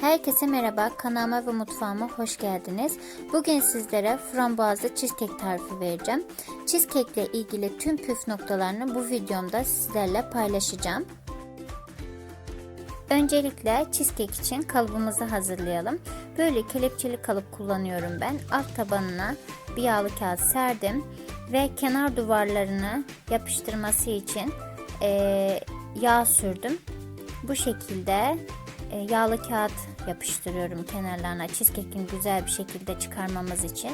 Herkese merhaba, kanalıma ve mutfağıma hoş geldiniz. Bugün sizlere frambuazlı cheesecake tarifi vereceğim. Cheesecake ile ilgili tüm püf noktalarını bu videomda sizlerle paylaşacağım. Öncelikle cheesecake için kalıbımızı hazırlayalım. Böyle kelepçeli kalıp kullanıyorum ben. Alt tabanına bir yağlı kağıt serdim ve kenar duvarlarını yapıştırması için yağ sürdüm. Bu şekilde yağlı kağıt yapıştırıyorum kenarlarına cheesecake'in güzel bir şekilde çıkarmamız için.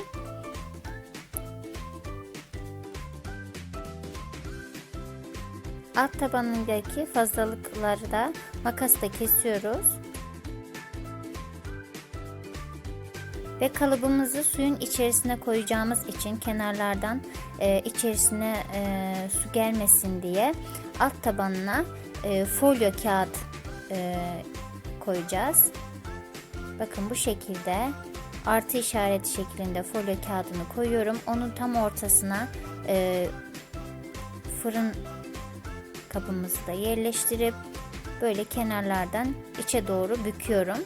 Alt tabanındaki fazlalıkları da makasla kesiyoruz. Ve kalıbımızı suyun içerisine koyacağımız için kenarlardan e, içerisine e, su gelmesin diye alt tabanına e, folyo kağıt e, koyacağız. Bakın bu şekilde artı işareti şeklinde folyo kağıdını koyuyorum. Onun tam ortasına e, fırın kabımızı da yerleştirip böyle kenarlardan içe doğru büküyorum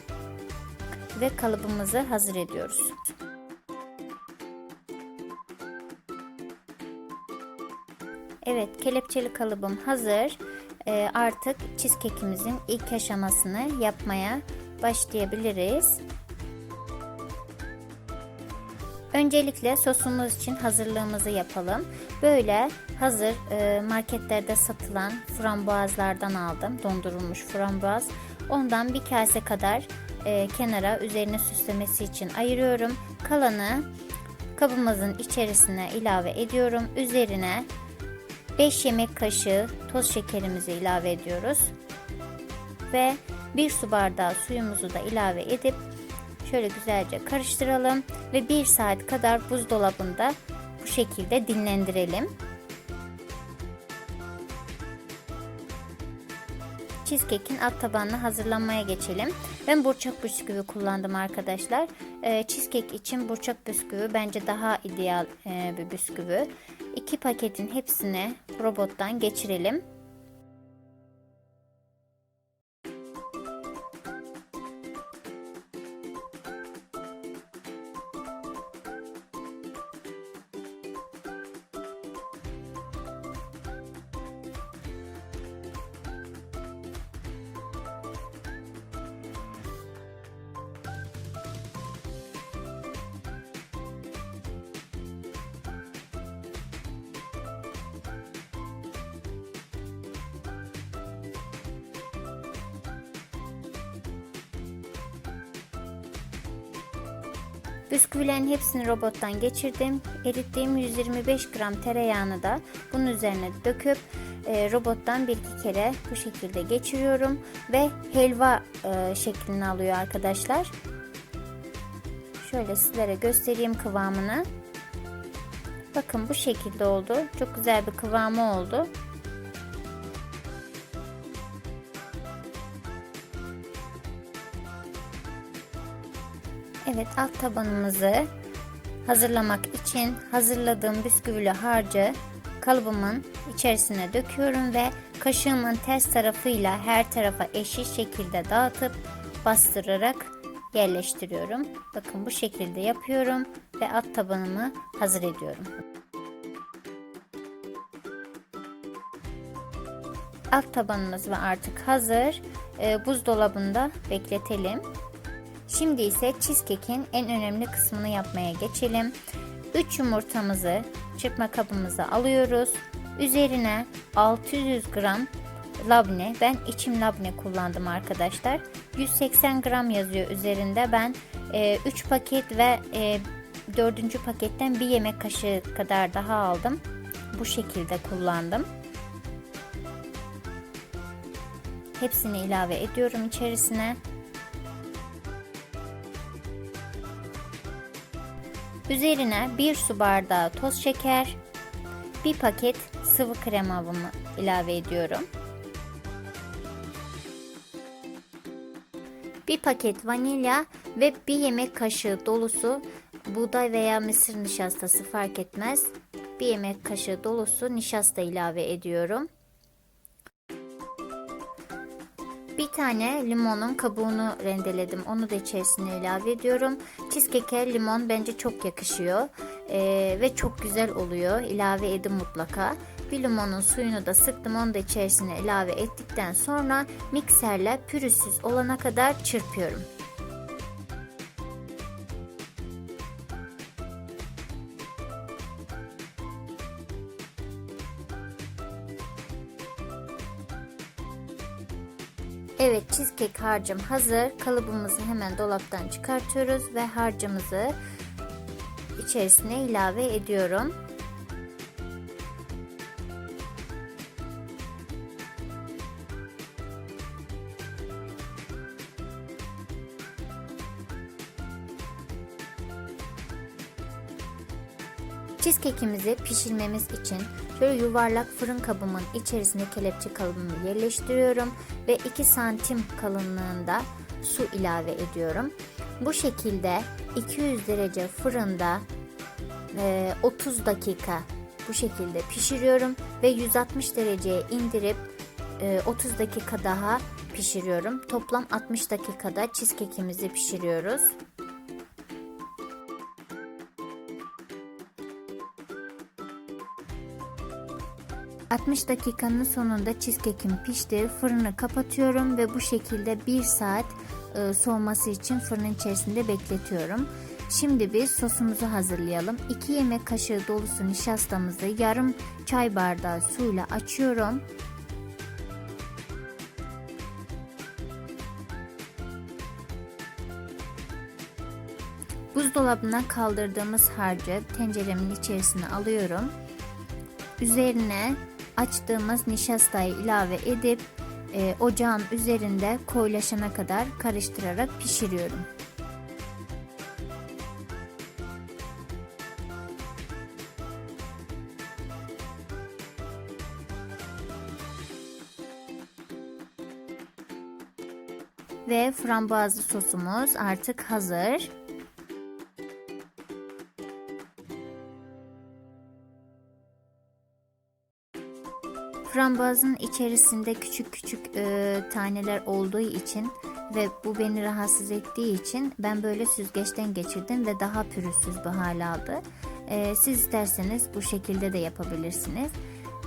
ve kalıbımızı hazır ediyoruz. Evet kelepçeli kalıbım hazır. Ee, artık cheesecake'imizin ilk aşamasını yapmaya başlayabiliriz. Öncelikle sosumuz için hazırlığımızı yapalım. Böyle hazır e, marketlerde satılan frambuazlardan aldım. Dondurulmuş frambuaz. Ondan bir kase kadar e, kenara üzerine süslemesi için ayırıyorum. Kalanı kabımızın içerisine ilave ediyorum. Üzerine 5 yemek kaşığı toz şekerimizi ilave ediyoruz. Ve 1 su bardağı suyumuzu da ilave edip şöyle güzelce karıştıralım ve 1 saat kadar buzdolabında bu şekilde dinlendirelim. cheesecake'in alt tabanını hazırlanmaya geçelim. Ben burçak bisküvi kullandım arkadaşlar. Ee, cheesecake için burçak bisküvi bence daha ideal e, bir bisküvi. İki paketin hepsini robottan geçirelim. Bisküvilerin hepsini robottan geçirdim. Erittiğim 125 gram tereyağını da bunun üzerine döküp e, robottan bir iki kere bu şekilde geçiriyorum ve helva e, şeklini alıyor arkadaşlar. Şöyle sizlere göstereyim kıvamını. Bakın bu şekilde oldu. Çok güzel bir kıvamı oldu. Evet alt tabanımızı hazırlamak için hazırladığım bisküvili harcı kalıbımın içerisine döküyorum ve kaşığımın ters tarafıyla her tarafa eşit şekilde dağıtıp bastırarak yerleştiriyorum. Bakın bu şekilde yapıyorum ve alt tabanımı hazır ediyorum. Alt tabanımız ve artık hazır. E, buzdolabında bekletelim. Şimdi ise cheesecake'in en önemli kısmını yapmaya geçelim. 3 yumurtamızı çırpma kabımıza alıyoruz. Üzerine 600 gram labne, ben içim labne kullandım arkadaşlar. 180 gram yazıyor üzerinde. Ben e, 3 paket ve e, 4. paketten bir yemek kaşığı kadar daha aldım. Bu şekilde kullandım. Hepsini ilave ediyorum içerisine. Üzerine 1 su bardağı toz şeker, 1 paket sıvı kremamı ilave ediyorum. 1 paket vanilya ve 1 yemek kaşığı dolusu buğday veya mısır nişastası fark etmez. 1 yemek kaşığı dolusu nişasta ilave ediyorum. Bir tane limonun kabuğunu rendeledim. Onu da içerisine ilave ediyorum. Cheesecake'e limon bence çok yakışıyor. Ee, ve çok güzel oluyor. İlave edin mutlaka. Bir limonun suyunu da sıktım. Onu da içerisine ilave ettikten sonra mikserle pürüzsüz olana kadar çırpıyorum. Cheesecake harcım hazır. Kalıbımızı hemen dolaptan çıkartıyoruz ve harcımızı içerisine ilave ediyorum. Cheesecake'imizi pişirmemiz için şöyle yuvarlak fırın kabımın içerisine kelepçe kalıbımı yerleştiriyorum ve 2 santim kalınlığında su ilave ediyorum. Bu şekilde 200 derece fırında 30 dakika bu şekilde pişiriyorum ve 160 dereceye indirip 30 dakika daha pişiriyorum. Toplam 60 dakikada cheesecake'imizi pişiriyoruz. 60 dakikanın sonunda cheesecake'im pişti. Fırını kapatıyorum ve bu şekilde 1 saat e, soğuması için fırının içerisinde bekletiyorum. Şimdi biz sosumuzu hazırlayalım. 2 yemek kaşığı dolusu nişastamızı yarım çay bardağı suyla açıyorum. Buzdolabına kaldırdığımız harcı tenceremin içerisine alıyorum. Üzerine açtığımız nişastayı ilave edip e, ocağın üzerinde koyulaşana kadar karıştırarak pişiriyorum. Ve frambuazlı sosumuz artık hazır. Frambuazın içerisinde küçük küçük e, taneler olduğu için ve bu beni rahatsız ettiği için ben böyle süzgeçten geçirdim ve daha pürüzsüz bir hal aldı. E, siz isterseniz bu şekilde de yapabilirsiniz.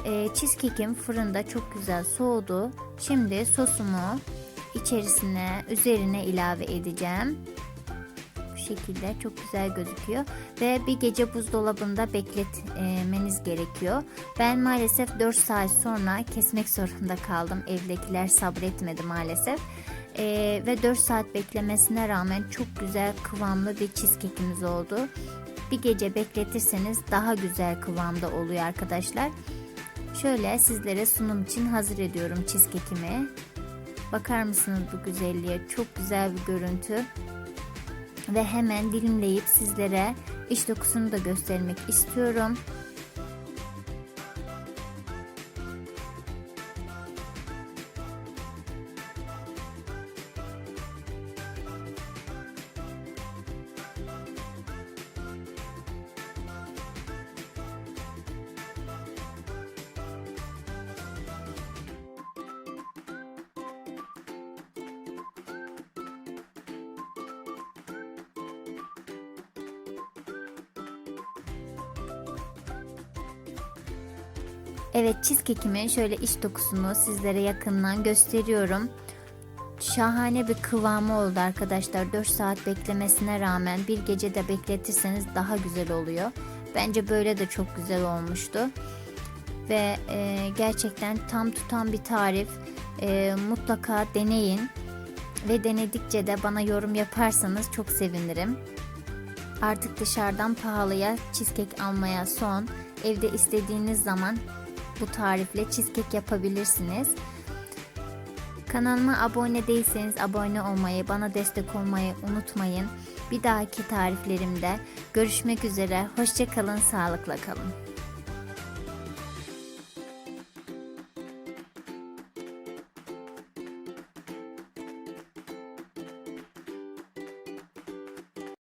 E, cheesecake'im fırında çok güzel soğudu. Şimdi sosumu içerisine üzerine ilave edeceğim şekilde çok güzel gözüküyor ve bir gece buzdolabında bekletmeniz gerekiyor. Ben maalesef 4 saat sonra kesmek zorunda kaldım. Evdekiler sabretmedi maalesef. Ee, ve 4 saat beklemesine rağmen çok güzel kıvamlı bir cheesecake'imiz oldu. Bir gece bekletirseniz daha güzel kıvamda oluyor arkadaşlar. Şöyle sizlere sunum için hazır ediyorum cheesecake'imi. Bakar mısınız bu güzelliğe? Çok güzel bir görüntü ve hemen dilimleyip sizlere iç dokusunu da göstermek istiyorum. Evet cheesecake'imin şöyle iç dokusunu sizlere yakından gösteriyorum. Şahane bir kıvamı oldu arkadaşlar. 4 saat beklemesine rağmen bir gece de bekletirseniz daha güzel oluyor. Bence böyle de çok güzel olmuştu. Ve e, gerçekten tam tutan bir tarif. E, mutlaka deneyin. Ve denedikçe de bana yorum yaparsanız çok sevinirim. Artık dışarıdan pahalıya cheesecake almaya son. Evde istediğiniz zaman bu tarifle cheesecake yapabilirsiniz. Kanalıma abone değilseniz abone olmayı, bana destek olmayı unutmayın. Bir dahaki tariflerimde görüşmek üzere. Hoşçakalın, sağlıkla kalın.